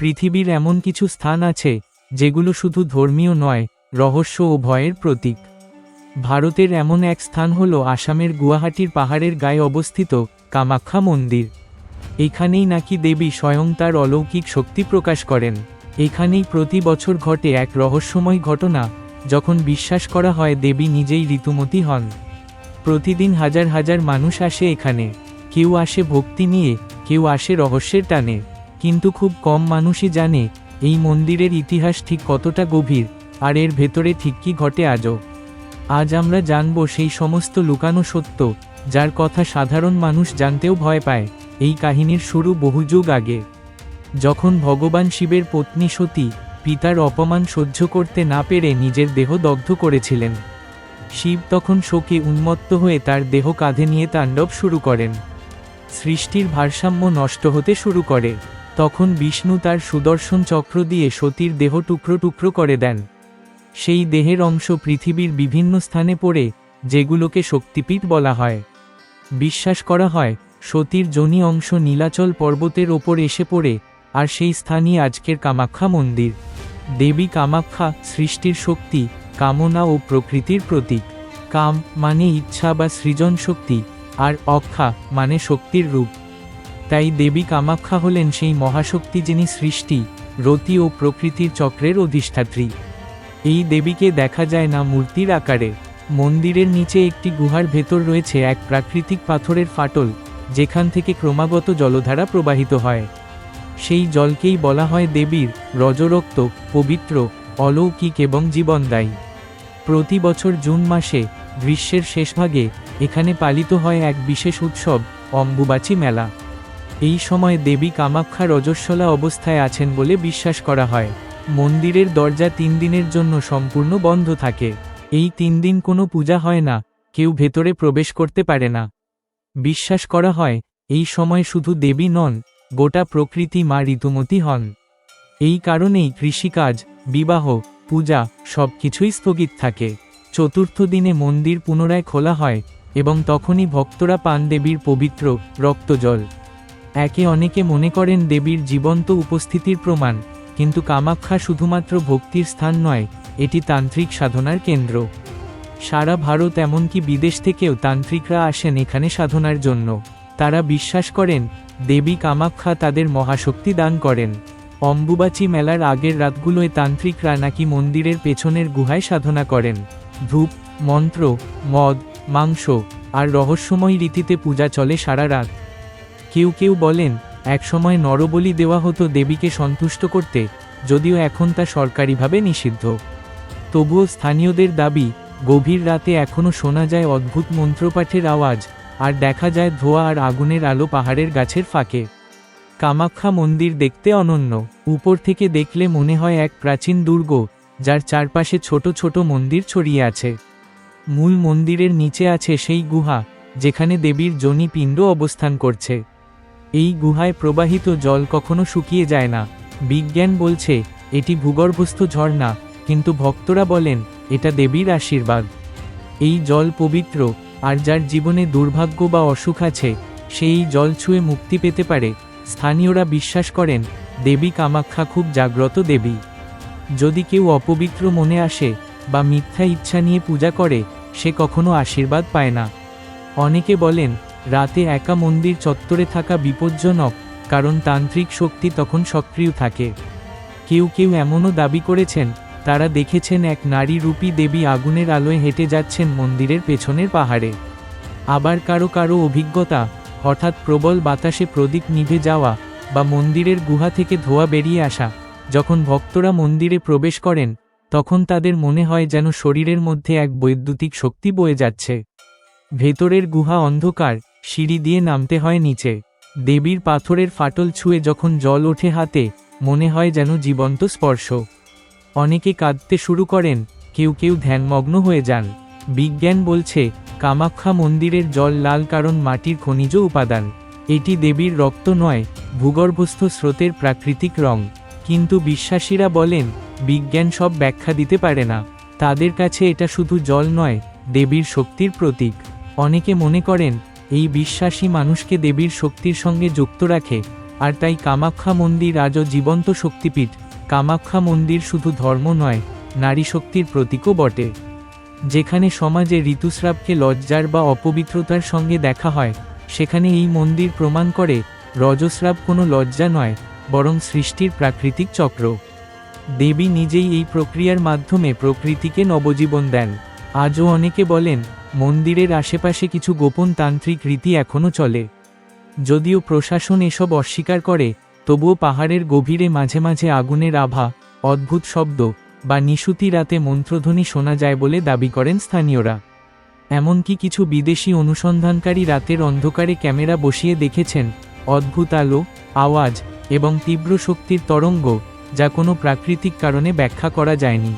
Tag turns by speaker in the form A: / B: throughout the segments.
A: পৃথিবীর এমন কিছু স্থান আছে, যেগুলো শুধু ধর্মীয় নয়, রহস্য ও ভয়ের প্রতীক। ভারতের এমন এক স্থান হল আসামের গুয়াহাটির পাহাড়ের গায়ে অবস্থিত কামাখ্যা মন্দির। এখানেই নাকি দেবী স্বয়ং তার অলৌকিক শক্তি প্রকাশ করেন। এখানেই প্রতি বছর ঘটে এক রহস্যময় ঘটনা, যখন বিশ্বাস করা হয় দেবী নিজেই ঋতুমতী হন। প্রতিদিন হাজার হাজার মানুষ আসে এখানে। কেউ আসে ভক্তি নিয়ে, কেউ আসে রহস্যের টানে। কিন্তু খুব কম মানুষই জানে, এই মন্দিরের ইতিহাস ঠিক কতটা গভীর, আর এর ভেতরে ঠিক কী ঘটে আজও। আজ আমরা জানব সেই সমস্ত লুকানো সত্য, যার কথা সাধারণ মানুষ জানতেও ভয় পায়, এই কাহিনীর শুরু বহু যুগ আগে। যখন ভগবান শিবের পত্নী সতী, পিতার অপমান সহ্য করতে না পেরে নিজের দেহ দগ্ধ করেছিলেন। শিব তখন শোকে উন্মত্ত হয়ে তার দেহ কাঁধে নিয়ে তাণ্ডব শুরু করেন। সৃষ্টির ভারসাম্য নষ্ট হতে শুরু করে। তখন বিষ্ণু তার সুদর্শন চক্র দিয়ে সতীর দেহ টুকরো টুকরো করে দেন। সেই দেহের অংশ পৃথিবীর বিভিন্ন স্থানে পড়ে, যেগুলোকে শক্তিপীঠ বলা হয়। বিশ্বাস করা হয়, সতীর জনি অংশ নীলাচল পর্বতের ওপর এসে পড়ে, আর সেই স্থানই আজকের কামাখ্যা মন্দির। দেবী কামাখ্যা সৃষ্টির শক্তি, কামনা ও প্রকৃতির প্রতীক। কাম মানে ইচ্ছা বা সৃজন শক্তি আর অক্ষা মানে শক্তির রূপ। তাই দেবী কামাখ্যা হলেন সেই মহাশক্তি যিনি সৃষ্টি, রতি ও প্রকৃতির চক্রের অধিষ্ঠাত্রী। এই দেবীকে দেখা যায় না মূর্তির আকারে। মন্দিরের নিচে একটি গুহার ভেতর রয়েছে এক প্রাকৃতিক পাথরের ফাটল, যেখান থেকে ক্রমাগত জলধারা প্রবাহিত হয়। সেই জলকেই বলা হয় দেবীর রজরক্ত, পবিত্র, অলৌকিক এবং জীবনদায়ী। প্রতি বছর জুন মাসে, গ্রীষ্মের শেষভাগে, এখানে পালিত হয় এক বিশেষ উৎসব, অম্বুবাচী মেলা। এই সময় দেবী কামাখ্যা রজস্বলা অবস্থায় আছেন বলে বিশ্বাস করা হয়। মন্দিরের দরজা তিন দিনের জন্য সম্পূর্ণ বন্ধ থাকে। এই তিন দিন কোনো পূজা হয় না, কেউ ভেতরে প্রবেশ করতে পারে না। বিশ্বাস করা হয়, এই সময় শুধু দেবী নন, গোটা প্রকৃতি মা ঋতুমতী হন। এই কারণেই কৃষিকাজ, বিবাহ, পূজা সব কিছুই স্থগিত থাকে। চতুর্থ দিনে মন্দির পুনরায় খোলা হয় এবং তখনই ভক্তরা পান দেবীর পবিত্র রক্তজল একে অনেকে মনে করেন দেবীর জীবন্ত উপস্থিতির প্রমাণ, কিন্তু কামাখ্যা শুধুমাত্র ভক্তির স্থান নয়, এটি তান্ত্রিক সাধনার কেন্দ্র। সারা ভারত এমনকি বিদেশ থেকেও তান্ত্রিকরা আসেন এখানে সাধনার জন্য। তারা বিশ্বাস করেন, দেবী কামাখ্যা তাদের মহাশক্তি দান করেন। অম্বুবাচী মেলার আগের রাতগুলোয় তান্ত্রিকরা নাকি মন্দিরের পেছনের গুহায় সাধনা করেন। ধূপ, মন্ত্র, মদ, মাংস আর রহস্যময় রীতিতে পূজা চলে সারা রাত। কেউ কেউ বলেন একসময় নরবলি দেওয়া হতো দেবীকে সন্তুষ্ট করতে, যদিও এখন তা সরকারিভাবে নিষিদ্ধ। তবুও স্থানীয়দের দাবি, গভীর রাতে এখনও শোনা যায় অদ্ভুত মন্ত্রপাঠের আওয়াজ, আর দেখা যায় ধোয়া আর আগুনের আলো পাহাড়ের গাছের ফাঁকে। কামাখ্যা মন্দির দেখতে অনন্য, উপর থেকে দেখলে মনে হয় এক প্রাচীন দুর্গ, যার চারপাশে ছোট ছোট মন্দির ছড়িয়ে আছে। মূল মন্দিরের নিচে আছে সেই গুহা, যেখানে দেবীর জনি পিণ্ড অবস্থান করছে। এই গুহায় প্রবাহিত জল কখনো শুকিয়ে যায় না। বিজ্ঞান বলছে, এটি ভূগর্ভস্থ ঝর্ণা, কিন্তু ভক্তরা বলেন, এটা দেবীর আশীর্বাদ। এই জল পবিত্র, আর যার জীবনে দুর্ভাগ্য বা অসুখ আছে, সেই জল ছুঁয়ে মুক্তি পেতে পারে। স্থানীয়রা বিশ্বাস করেন, দেবী কামাখ্যা খুব জাগ্রত দেবী। যদি কেউ অপবিত্র মনে আসে, বা মিথ্যা ইচ্ছা নিয়ে পূজা করে, সে কখনো আশীর্বাদ পায় না। অনেকে বলেন রাতে একা মন্দির চত্বরে থাকা বিপজ্জনক, কারণ তান্ত্রিক শক্তি তখন সক্রিয় থাকে। কেউ কেউ এমনও দাবি করেছেন, তারা দেখেছেন এক নারী রূপী দেবী আগুনের আলোয় হেঁটে যাচ্ছেন মন্দিরের পেছনের পাহাড়ে। আবার কারও কারও অভিজ্ঞতা, হঠাৎ প্রবল বাতাসে প্রদীপ নিভে যাওয়া বা মন্দিরের গুহা থেকে ধোয়া বেরিয়ে আসা, যখন ভক্তরা মন্দিরে প্রবেশ করেন, তখন তাদের মনে হয় যেন শরীরের মধ্যে এক বৈদ্যুতিক শক্তি বয়ে যাচ্ছে। ভেতরের গুহা অন্ধকার সিঁড়ি দিয়ে নামতে হয় নিচে। দেবীর পাথরের ফাটল ছুঁয়ে যখন জল ওঠে হাতে, মনে হয় যেন জীবন্ত স্পর্শ। অনেকে কাঁদতে শুরু করেন, কেউ কেউ ধ্যানমগ্ন হয়ে যান। বিজ্ঞান বলছে, কামাখ্যা মন্দিরের জল লাল কারণ মাটির খনিজ উপাদান। এটি দেবীর রক্ত নয়, ভূগর্ভস্থ স্রোতের প্রাকৃতিক রং। কিন্তু বিশ্বাসীরা বলেন, বিজ্ঞান সব ব্যাখ্যা দিতে পারে না। তাদের কাছে এটা শুধু জল নয়, দেবীর শক্তির প্রতীক। অনেকে মনে করেন এই বিশ্বাসী মানুষকে দেবীর শক্তির সঙ্গে যুক্ত রাখে, আর তাই কামাখ্যা মন্দির আজও জীবন্ত শক্তিপীঠ। কামাখ্যা মন্দির শুধু ধর্ম নয়, নারী শক্তির প্রতীকও বটে। যেখানে সমাজে ঋতুস্রাবকে লজ্জার বা অপবিত্রতার সঙ্গে দেখা হয়, সেখানে এই মন্দির প্রমাণ করে, রজস্রাব কোনো লজ্জা নয়, বরং সৃষ্টির প্রাকৃতিক চক্র। দেবী নিজেই এই প্রক্রিয়ার মাধ্যমে প্রকৃতিকে নবজীবন দেন। আজও অনেকে বলেন মন্দিরের আশেপাশে কিছু গোপন তান্ত্রিক রীতি এখনও চলে। যদিও প্রশাসন এসব অস্বীকার করে, তবুও পাহাড়ের গভীরে মাঝে মাঝে আগুনের আভা, অদ্ভুত শব্দ বা নিশুতি রাতে মন্ত্রধ্বনি শোনা যায় বলে দাবি করেন স্থানীয়রা। এমনকি কিছু বিদেশি অনুসন্ধানকারী রাতের অন্ধকারে ক্যামেরা বসিয়ে দেখেছেন অদ্ভুত আলো, আওয়াজ এবং তীব্র শক্তির তরঙ্গ, যা কোনো প্রাকৃতিক কারণে ব্যাখ্যা করা যায়নি।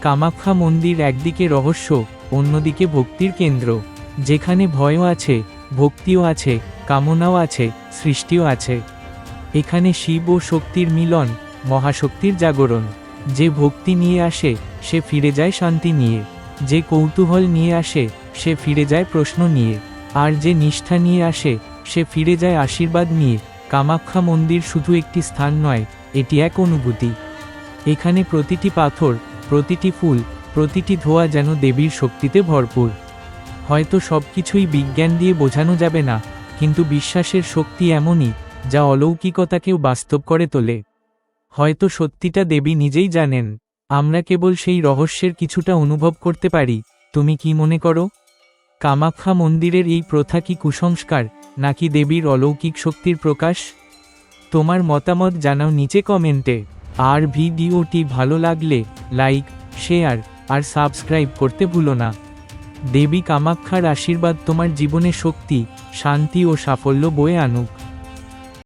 A: কামাখ্যা মন্দির একদিকে রহস্য অন্যদিকে ভক্তির কেন্দ্র, যেখানে ভয়ও আছে, ভক্তিও আছে, কামনাও আছে, সৃষ্টিও আছে। এখানে শিব ও শক্তির মিলন, মহাশক্তির জাগরণ। যে ভক্তি নিয়ে আসে, সে ফিরে যায় শান্তি নিয়ে। যে কৌতূহল নিয়ে আসে, সে ফিরে যায় প্রশ্ন নিয়ে। আর যে নিষ্ঠা নিয়ে আসে, সে ফিরে যায় আশীর্বাদ নিয়ে। কামাখ্যা মন্দির শুধু একটি স্থান নয়, এটি এক অনুভূতি। এখানে প্রতিটি পাথর, প্রতিটি ফুল প্রতিটি ধোয়া যেন দেবীর শক্তিতে ভরপুর। হয়তো সব কিছুই বিজ্ঞান দিয়ে বোঝানো যাবে না, কিন্তু বিশ্বাসের শক্তি এমনই, যা অলৌকিকতাকেও বাস্তব করে তোলে। হয়তো সত্যিটা দেবী নিজেই জানেন, আমরা কেবল সেই রহস্যের কিছুটা অনুভব করতে পারি, তুমি কি মনে করো? কামাখ্যা মন্দিরের এই প্রথা কি কুসংস্কার, নাকি দেবীর অলৌকিক শক্তির প্রকাশ? তোমার মতামত জানাও নিচে কমেন্টে, আর ভিডিওটি ভালো লাগলে লাইক, শেয়ার আর সাবস্ক্রাইব করতে ভুলো না। দেবী কামাক্ষার আশীর্বাদ তোমার জীবনে শক্তি, শান্তি ও সাফল্য বয়ে আনুক।